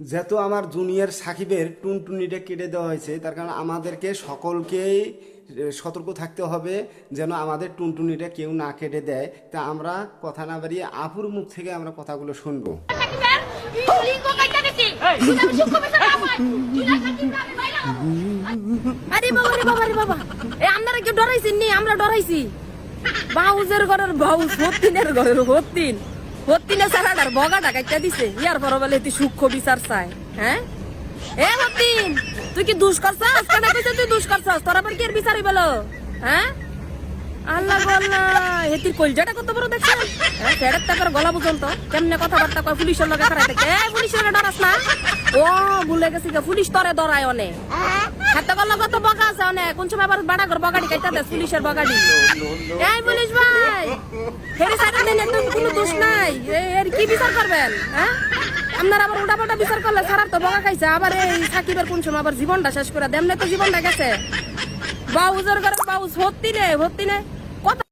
যেহেতু আমার জুনিয়র সাকিবের টুনটুনিটা কেটে দেওয়া হয়েছে, তার কারণে আমাদেরকে সকলকেই সতর্ক থাকতে হবে যেন আমাদের টুনটুনিটা কেউ না কেটে দেয়। তা আমরা কথা না বাড়িয়ে আপুর মুখ থেকে আমরা কথাগুলো শুনব। আরে বাবা রে বাবা এ আপনারা ডরাইছেন নি? আমরা ডরাইছি। বাউজের ঘরের বাউজ, হত্তিনের ঘরের হত্তিন। হত্তিনে সারাটার বগাটা কাইটা দিছে। ইয়ার পর বলে তুই সূক্ষ্ম বিচার চাই হ্যাঁ? এ হত্তিন তুই কি দুষ করছাস? কেন কইছে তুই দুষ করছাস? কি এর বলো হ্যাঁ? আল্লাহ হেতির কলজাটা কত বড় হ্যাঁ ফেরত গলা পর্যন্ত। কেমনে কথাবার্তা কয় পুলিশের লগে থাকে এ পুলিশের ডরাস না। ও ভুলে গেছি গা, পুলিশ তরে ডরায় অনে হাতে গলা কত বকা আছে অনে কোন সময় আবার বাড়া ঘর বগাড়ি কাইটা দেয় পুলিশের বগাড়ি? এই হেরে সাইডে কোনো দোষ নাই। এর কি বিচার করবেন হ্যাঁ? আপনার আবার উল্টা পাল্টা বিচার করলে খারাপ তো বকা খাইছে। আবার এই সাকিবের কোন সময় আবার জীবনটা শেষ করে দেমনে তো জীবনটা গেছে। বাউজের করে বাউজ ভর্তি নে ভর্তি নে।